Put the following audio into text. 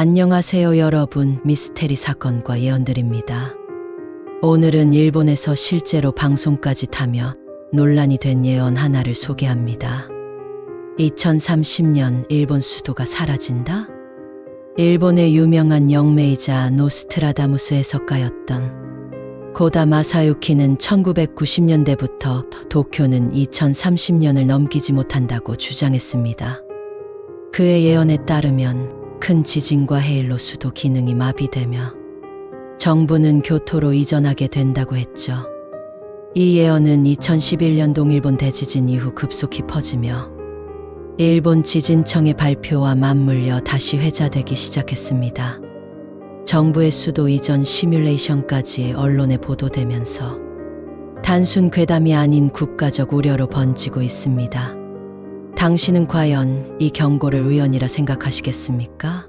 안녕하세요 여러분 미스테리 사건과 예언들입니다. 오늘은 일본에서 실제로 방송까지 타며 논란이 된 예언 하나를 소개합니다. 2030년 일본 수도가 사라진다? 일본의 유명한 영매이자 노스트라다무스 해석가였던 고다 마사유키는 1990년대부터 도쿄는 2030년을 넘기지 못한다고 주장했습니다. 그의 예언에 따르면 큰 지진과 해일로 수도 기능이 마비되며 정부는 교토로 이전하게 된다고 했죠. 이 예언은 2011년 동일본 대지진 이후 급속히 퍼지며 일본 지진청의 발표와 맞물려 다시 회자되기 시작했습니다. 정부의 수도 이전 시뮬레이션까지 언론에 보도되면서 단순 괴담이 아닌 국가적 우려로 번지고 있습니다. 당신은 과연 이 경고를 우연이라 생각하시겠습니까?